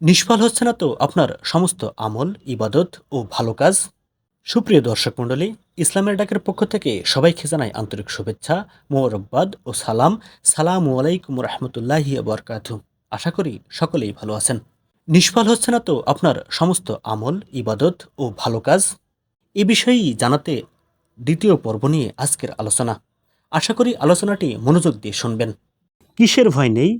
নিষ্ফল হচ্ছে না তো আপনার সমস্ত আমল, ইবাদত ও ভালো কাজ? সুপ্রিয় দর্শক মণ্ডলী, ইসলামের ডাকের পক্ষ থেকে সবাইকে জানাই আন্তরিক শুভেচ্ছা মোরব্বাদ ও সালাম। সালাম আলাইকুম রহমতুল্লাহি বরকাত। আশা করি সকলেই ভালো আছেন। নিষ্ফল হচ্ছে না তো আপনার সমস্ত আমল, ইবাদত ও ভালো কাজ? এ বিষয়েই জানাতে দ্বিতীয় পর্ব নিয়ে আজকের আলোচনা। আশা করি আলোচনাটি মনোযোগ দিয়ে শুনবেন। কিসের ভয় নেই?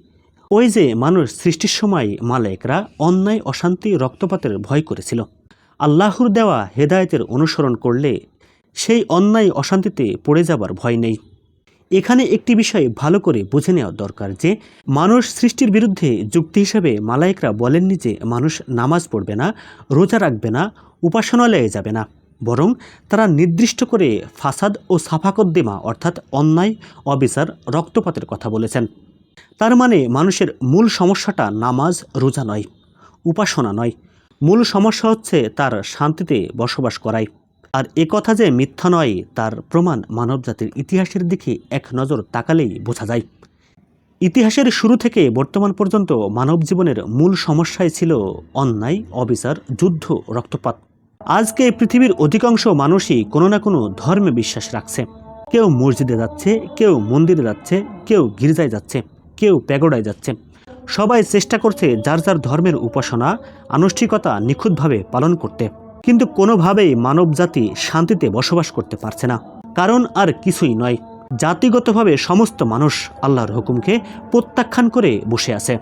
ওই যে মানুষ সৃষ্টির সময় মালায়েকরা অন্যায়, অশান্তি, রক্তপাতের ভয় করেছিল। আল্লাহর দেওয়া হেদায়েতের অনুসরণ করলে সেই অন্যায়, অশান্তিতে পড়ে যাবার ভয় নেই। এখানে একটি বিষয় ভালো করে বুঝে নেওয়া দরকার যে, মানুষ সৃষ্টির বিরুদ্ধে যুক্তি হিসেবে মালায়েকরা বলেননি যে, মানুষ নামাজ পড়বে না, রোজা রাখবে না, উপাসনালয়ে যাবে না। বরং তারা নির্দিষ্ট করে ফাসাদ ও সাফাকদ্দিমা অর্থাৎ অন্যায়, অবিচার, রক্তপাতের কথা বলেছেন। তার মানে মানুষের মূল সমস্যাটা নামাজ, রোজা নয়, উপাসনা নয়। মূল সমস্যা হচ্ছে তার শান্তিতে বসবাস করাই। আর এ কথা যে মিথ্যা নয়, তার প্রমাণ মানবজাতির ইতিহাসের দিকে এক নজর তাকালেই বোঝা যায়। ইতিহাসের শুরু থেকে বর্তমান পর্যন্ত মানব জীবনের মূল সমস্যায় ছিল অন্যায়, অবিচার, যুদ্ধ, রক্তপাত। আজকে পৃথিবীর অধিকাংশ মানুষই কোনো না কোনো ধর্মে বিশ্বাস রাখছে। কেউ মসজিদে যাচ্ছে, কেউ মন্দিরে যাচ্ছে, কেউ গির্জায় যাচ্ছে। কেউ প্যাগোডায় যাচ্ছে সবাই চেষ্টা করছে যার যার ধর্মের উপাসনা, আনুষ্ঠিকতা নিখুঁতভাবে পালন করতে। কিন্তু কোনোভাবেই মানবজাতি শান্তিতে বসবাস করতে পারছে না। কারণ আর কিছুই নয়। জাতিগতভাবে সমস্ত মানুষ আল্লাহর হুকুমকে প্রত্যাখ্যান করে বসে আছে।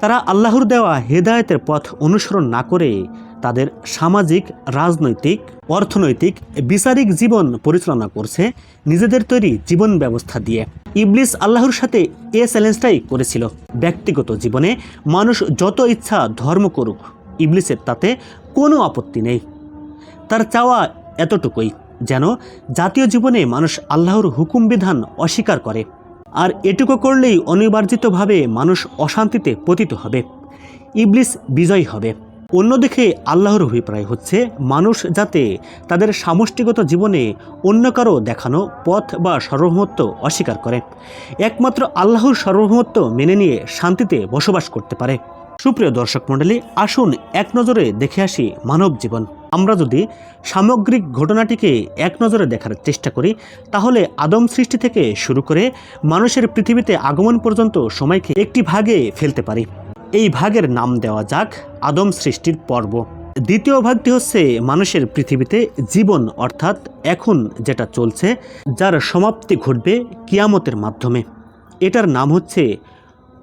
তারা আল্লাহর দেওয়া হেদায়েতের পথ অনুসরণ না করে তাদের সামাজিক, রাজনৈতিক, অর্থনৈতিক, বিচারিক জীবন পরিচালনা করছে নিজেদের তৈরি জীবন ব্যবস্থা দিয়ে। ইবলিস আল্লাহর সাথে এ চ্যালেঞ্জটাই করেছিল। ব্যক্তিগত জীবনে মানুষ যত ইচ্ছা ধর্ম করুক, ইবলিসের তাতে কোনো আপত্তি নেই। তার চাওয়া এতটুকুই যেন জাতীয় জীবনে মানুষ আল্লাহর হুকুম বিধান অস্বীকার করে। আর এটুকু করলেই অনিবার্জিতভাবে মানুষ অশান্তিতে পতিত হবে। ইবলিস বিজয় হবে। অন্যদিকে আল্লাহর অভিপ্রায় হচ্ছে, মানুষ যাতে তাদের সামষ্টিগত জীবনে অন্য কারও দেখানো পথ বা সার্বভৌমত্ব অস্বীকার করে। একমাত্র আল্লাহর সার্বভৌমত্ব মেনে নিয়ে শান্তিতে বসবাস করতে পারে। সুপ্রিয় দর্শক মণ্ডলী, আসুন এক নজরে দেখে আসি মানব জীবন। আমরা যদি সামগ্রিক ঘটনাটিকে এক নজরে দেখার চেষ্টা করি, তাহলে আদম সৃষ্টি থেকে শুরু করে মানুষের পৃথিবীতে আগমন পর্যন্ত সময়কে একটি ভাগে ফেলতে পারি। এই ভাগের নাম দেওয়া যাক আদম সৃষ্টির পর্ব। দ্বিতীয় ভাগটি হচ্ছে মানুষের পৃথিবীতে জীবন, অর্থাৎ এখন যেটা চলছে, যার সমাপ্তি ঘটবে কিয়ামতের মাধ্যমে। এটার নাম হচ্ছে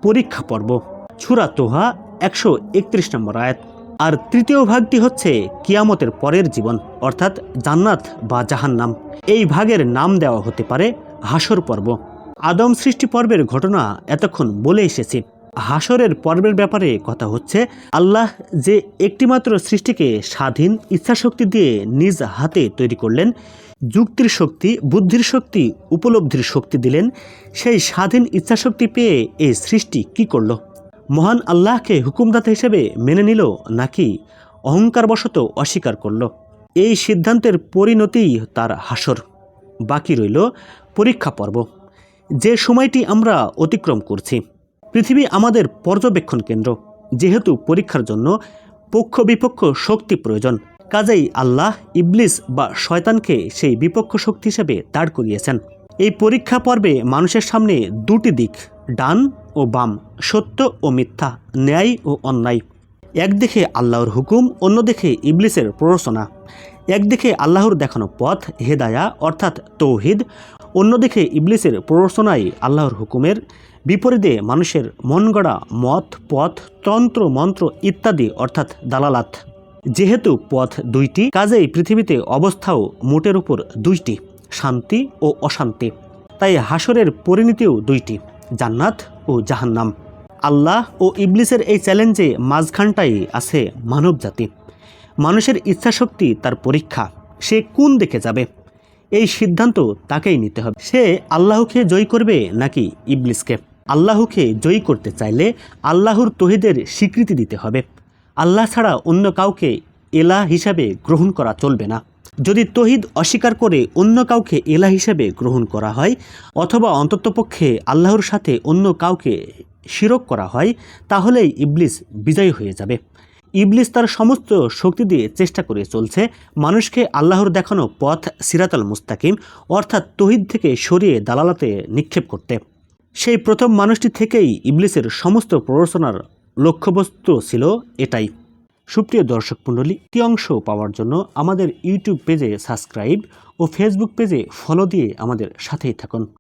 পরীক্ষা পর্ব। ছুরা তোহা একশো একত্রিশ নম্বর আয়াত। আর তৃতীয় ভাগটি হচ্ছে কিয়ামতের পরের জীবন, অর্থাৎ জান্নাত বা জাহান্নাম। এই ভাগের নাম দেওয়া হতে পারে হাসর পর্ব। আদম সৃষ্টি পর্বের ঘটনা এতক্ষণ বলে এসেছি। হাসরের পর্বের ব্যাপারে কথা হচ্ছে, আল্লাহ যে একটিমাত্র সৃষ্টিকে স্বাধীন ইচ্ছাশক্তি দিয়ে নিজ হাতে তৈরি করলেন, যুক্তির শক্তি, বুদ্ধির শক্তি, উপলব্ধির শক্তি দিলেন, সেই স্বাধীন ইচ্ছাশক্তি পেয়ে এই সৃষ্টি কি করল? মহান আল্লাহকে হুকুমদাতা হিসেবে মেনে নিল নাকি অহংকারবশত অস্বীকার করল? এই সিদ্ধান্তের পরিণতিই তার হাসর বাকি রইল পরীক্ষা পর্ব। যে সময়টি আমরা অতিক্রম করছি পৃথিবী আমাদের পর্যবেক্ষণ কেন্দ্র, যেহেতু পরীক্ষার জন্য পক্ষ বিপক্ষ শক্তি প্রয়োজন। কাজেই আল্লাহ, ইবলিস বা শয়তানকে সেই বিপক্ষ শক্তি হিসেবে দাঁড় করিয়েছেন। এই পরীক্ষা পর্বে মানুষের সামনে দুটি দিক, ডান ও বাম, সত্য ও মিথ্যা, ন্যায় ও অন্যায়। একদিকে আল্লাহর হুকুম অন্যদিকে ইবলিসের প্ররোচনা। একদিকে আল্লাহর দেখানো পথ, হেদায়া, অর্থাৎ তৌহিদ। অন্যদিকে ইবলিসের প্ররোচনায় আল্লাহর হুকুমের বিপরীতে মানুষের মন গড়া মত, পথ, তন্ত্র, মন্ত্র ইত্যাদি অর্থাৎ দালালাত। যেহেতু পথ দুইটি, কাজেই পৃথিবীতে অবস্থাও মোটের উপর দুইটি, শান্তি ও অশান্তি। তাই হাসরের পরিণতিও দুইটি, জান্নাত ও জাহান্নাম। আল্লাহ ও ইবলিসের এই চ্যালেঞ্জে মাঝখানটাই আছে মানব জাতি মানুষের ইচ্ছাশক্তি তার পরীক্ষা, সে কোন দেখে যাবে? এই সিদ্ধান্ত তাকেই নিতে হবে। সে আল্লাহকে জয় করবে নাকি ইবলিসকে? আল্লাহকে জয়ী করতে চাইলে আল্লাহর তহিদের স্বীকৃতি দিতে হবে। আল্লাহ ছাড়া অন্য কাউকে এলা হিসাবে গ্রহণ করা চলবে না। যদি তহিদ অস্বীকার করে অন্য কাউকে এলা হিসাবে গ্রহণ করা হয়, অথবা অন্ততপক্ষে আল্লাহর সাথে অন্য কাউকে শিরক করা হয়, তাহলেই ইবলিস বিজয়ী হয়ে যাবে। ইবলিস তার সমস্ত শক্তি দিয়ে চেষ্টা করে চলছে। মানুষকে আল্লাহর দেখানো পথ সিরাতাল মুস্তাকিম, অর্থাৎ তহিদ থেকে সরিয়ে দালালাতে নিক্ষেপ করতে। সেই প্রথম মানুষটি থেকেই ইবলিসের সমস্ত প্ররোচনার লক্ষ্যবস্তু ছিল এটাই। সুপ্রিয় দর্শক মণ্ডলী, একটি অংশ পাওয়ার জন্য আমাদের ইউটিউব পেজে সাবস্ক্রাইব ও ফেসবুক পেজে ফলো দিয়ে আমাদের সাথেই থাকুন।